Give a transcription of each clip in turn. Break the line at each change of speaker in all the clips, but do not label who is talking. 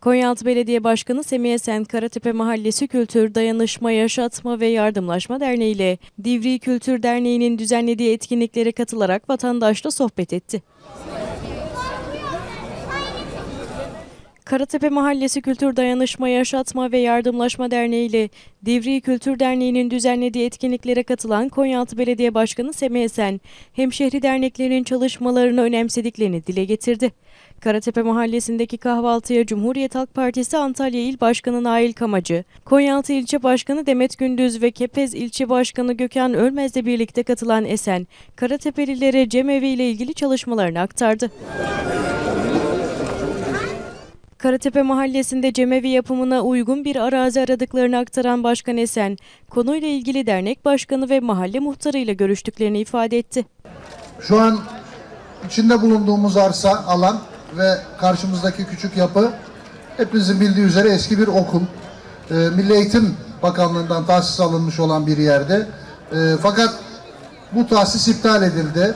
Konyaaltı Belediye Başkanı Semih Esen, Karatepe Mahallesi Kültür, Dayanışma, Yaşatma ve Yardımlaşma Derneği ile Divri Kültür Derneği'nin düzenlediği etkinliklere katılarak vatandaşla sohbet etti. Karatepe Mahallesi Kültür Dayanışma, Yaşatma ve Yardımlaşma Derneği ile Divri Kültür Derneği'nin düzenlediği etkinliklere katılan Konyaaltı Belediye Başkanı Semih Esen, hemşehri derneklerinin çalışmalarını önemsediklerini dile getirdi. Karatepe Mahallesi'ndeki kahvaltıya Cumhuriyet Halk Partisi Antalya İl Başkanı Nail Kamacı, Konyaaltı İlçe Başkanı Demet Gündüz ve Kepez İlçe Başkanı Gökhan Ölmez'le birlikte katılan Esen, Karatepelilere cemevi ile ilgili çalışmalarını aktardı. Karatepe Mahallesi'nde cemevi yapımına uygun bir arazi aradıklarını aktaran Başkan Esen, konuyla ilgili dernek başkanı ve mahalle muhtarıyla görüştüklerini ifade etti.
Şu an içinde bulunduğumuz arsa alan ve karşımızdaki küçük yapı hepinizin bildiği üzere eski bir okul. Ee, Milli Eğitim Bakanlığı'ndan tahsis alınmış olan bir yerde. Ee, fakat bu tahsis iptal edildi.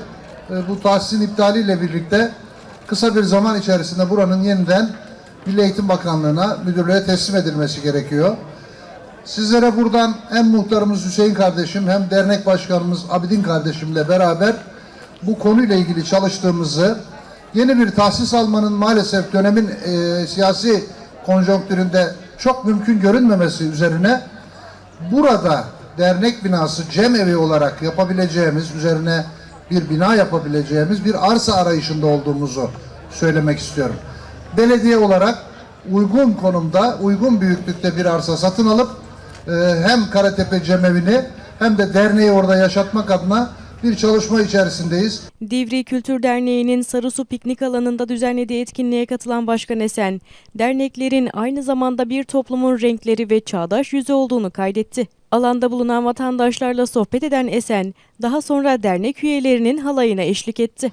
Ee, bu tahsisin iptaliyle birlikte kısa bir zaman içerisinde buranın yeniden Milli Eğitim Bakanlığı'na, müdürlüğe teslim edilmesi gerekiyor. Sizlere buradan hem muhtarımız Hüseyin kardeşim hem dernek başkanımız Abidin kardeşimle beraber bu konuyla ilgili çalıştığımızı yeni bir tahsis almanın maalesef dönemin e, siyasi konjonktüründe çok mümkün görünmemesi üzerine burada dernek binası cem evi olarak yapabileceğimiz üzerine bir bina yapabileceğimiz bir arsa arayışında olduğumuzu söylemek istiyorum. Belediye olarak uygun konumda, uygun büyüklükte bir arsa satın alıp e, hem Karatepe Cemevi'ni hem de derneği orada yaşatmak adına bir çalışma içerisindeyiz.
Divri Kültür Derneği'nin Sarısu Piknik Alanı'nda düzenlediği etkinliğe katılan Başkan Esen, derneklerin aynı zamanda bir toplumun renkleri ve çağdaş yüzü olduğunu kaydetti. Alanda bulunan vatandaşlarla sohbet eden Esen, daha sonra dernek üyelerinin halayına eşlik etti.